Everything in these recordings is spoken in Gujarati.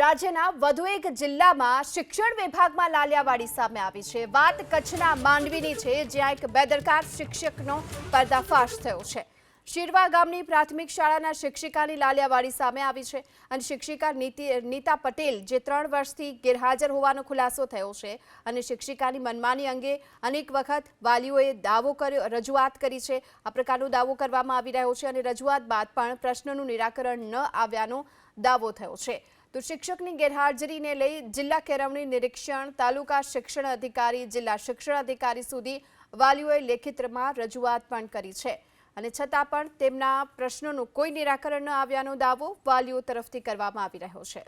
રાજ્યના વધુ એક જિલ્લામાં શિક્ષણ વિભાગમાં લાલિયાવાડી સામે આવી છે. વાત કચ્છના માંડવીની છે, જ્યાં એક બેદરકાર શિક્ષકનો પર્દાફાશ થયો છે. શિરવા ગામની પ્રાથમિક શાળાના શિક્ષિકાની લાલિયાવાડી સામે આવી છે અને શિક્ષિકા નીતિ, નીતા પટેલ, જે ત્રણ વર્ષથી ગેરહાજર હોવાનો ખુલાસો થયો છે અને શિક્ષિકાની મનમાની અંગે અનેક વખત વાલીઓએ દાવો કર્યો, રજૂઆત કરી છે. આ પ્રકારનો દાવો કરવામાં આવી રહ્યો છે અને રજૂઆત બાદ પણ પ્રશ્નનું નિરાકરણ ન આવ્યાનો દાવો થયો છે. તો શિક્ષકની ગેરહાજરીને લઈ જિલ્લા કેળવણી નિરીક્ષણ, તાલુકા શિક્ષણ અધિકારી, જિલ્લા શિક્ષણ અધિકારી સુધી વાલીઓએ લેખિતમાં રજૂઆત પણ કરી છે. અને છતાં પણ તેમના પ્રશ્નોનું કોઈ નિરાકરણ ન આવ્યાનો દાવો વાલીઓ તરફથી કરવામાં આવી રહ્યો છે.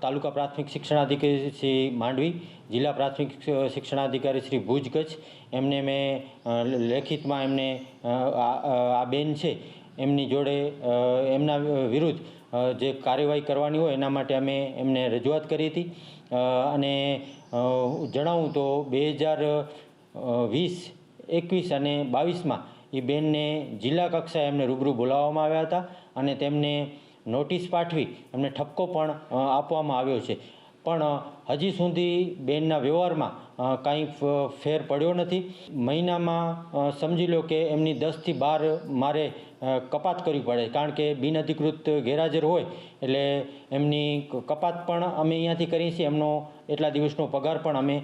તાલુકા પ્રાથમિક શિક્ષણાધિકારી શ્રી માંડવી, જિલ્લા પ્રાથમિક શિક્ષણાધિકારી શ્રી ભુજ કચ્છ એમને મેં લેખિતમાં એમને આ બેન છે એમની જોડે એમના વિરુદ્ધ જે કાર્યવાહી કરવાની હોય એના માટે અમે એમને રજૂઆત કરી હતી. અને જણાવું તો બે હજાર વીસ, એકવીસ અને બાવીસમાં એ બેનને જિલ્લા કક્ષાએ એમને રૂબરૂ બોલાવવામાં આવ્યા હતા અને તેમને નોટિસ પાઠવી એમને ઠપકો પણ આપવામાં આવ્યો છે. પણ હજી સુધી બેનના વ્યવહારમાં કાંઈ ફેર પડ્યો નથી. મહિનામાં સમજી લો કે એમની દસથી બાર મારે કપાત કરવી પડે. કારણ કે બિનઅધિકૃત ગેરહાજર હોય, એટલે એમની કપાત પણ અમે અહીંયાથી કરીએ છીએ. એમનો એટલા દિવસનો પગાર પણ અમે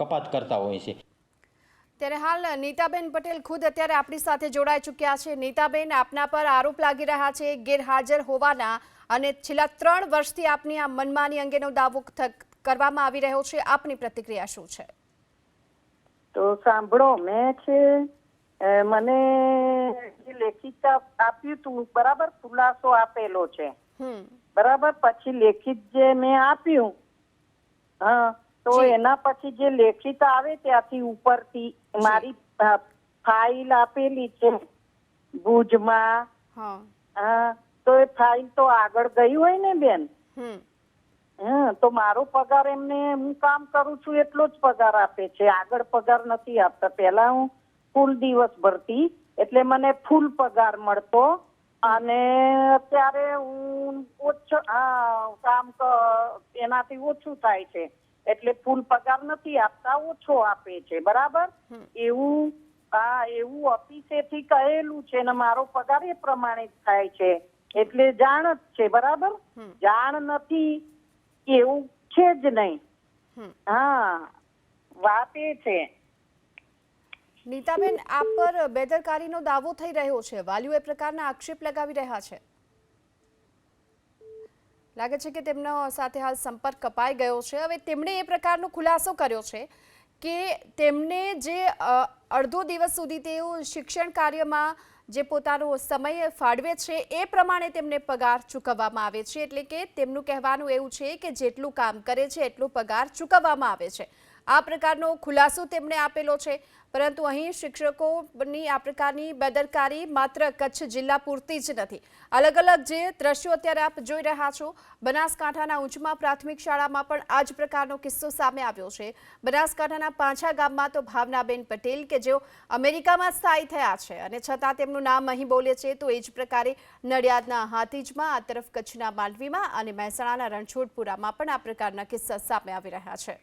કપાત કરતા હોઈએ છીએ. ત્યારે હાલ નીતાબેન પટેલ ખુદ અત્યારે આપણી સાથે જોડાઈ ચૂક્યા છે. નીતાબેન આપના પર આરોપ લાગી રહ્યા છે ગેરહાજર હોવાના અને છેલ્લા ત્રણ વર્ષથી આપની આ મનમાની અંગેનો દાવો કરવામાં આવી રહ્યો છે. આપની પ્રતિક્રિયા શું છે? તો સાંભળો મેં છે મને જે લેખિત આપ્યું તું બરાબર ખુલાસો આપેલો છે. બરાબર? પછી લેખિત જે મેં આપ્યું હા તો એના પછી જે લેખિત આવે ત્યાંથી ઉપરથી મારી ફાઇલ આપેલી છે ભુજમાં. હા. તો એ ફાઇલ તો આગળ ગઈ હોય ને બેન? હા તો મારો પગાર એમને હું કામ કરું છું એટલો જ પગાર આપે છે. આગળ પગાર નથી આપતા. પહેલા હું ફૂલ દિવસ ભરતી એટલે મને ફૂલ પગાર મળતો. અને અત્યારે હું ઓછો કામ એનાથી ઓછું થાય છે. એટલે ફૂલ પગાર નથી આપતા ઓછો આપે છે બરાબર? એવું હા એવું ઓફિસેથી કહેલું છે ને મારો પગાર એ પ્રમાણે જ થાય છે. એટલે જાણ જ છે બરાબર? જાણ નથી એવું છે જ નહીં. હા વાત એ છે. નીતાબેન આપ પર બેદરકારીનો દાવો થઈ રહ્યો છે. વાલીઓ એ પ્રકારના આક્ષેપ લગાવી રહ્યા છે. લાગે છે કે તેમનો સાથે હાલ સંપર્ક કપાઈ ગયો છે. હવે તેમણે એ પ્રકારનો ખુલાસો કર્યો છે કે તેમને જે અડધો દિવસ સુધી તેઓ શિક્ષણ કાર્યમાં જે પોતાનો સમય ફાળવે છે એ પ્રમાણે તેમને પગાર ચૂકવવામાં આવે છે. એટલે કે તેમનું કહેવાનું એવું છે કે જેટલું કામ કરે છે એટલું પગાર ચૂકવવામાં આવે છે. આ પ્રકારનો ખુલાસો તેમણે આપેલો છે. પરંતુ અહીં શિક્ષકોની આ પ્રકારની બેદરકારી માત્ર કચ્છ જિલ્લા પૂરતી જ નથી. અલગ અલગ જે દ્રશ્યો અત્યારે આપ જોઈ રહ્યા છો, બનાસકાંઠાના ઉંચમા પ્રાથમિક શાળામાં પણ આ જ પ્રકારનો કિસ્સો સામે આવ્યો છે. બનાસકાંઠાના પાંછા ગામમાં તો ભાવનાબેન પટેલ કે જેઓ અમેરિકામાં સ્થાયી થયા છે અને છતાં તેમનું નામ અહીં બોલે છે, તો એ જ પ્રકારે નડિયાદના હાથીજમાં, આ તરફ કચ્છના માંડવીમાં અને મહેસાણાના રણછોડપુરામાં પણ આ પ્રકારના કિસ્સા સામે આવી રહ્યા છે.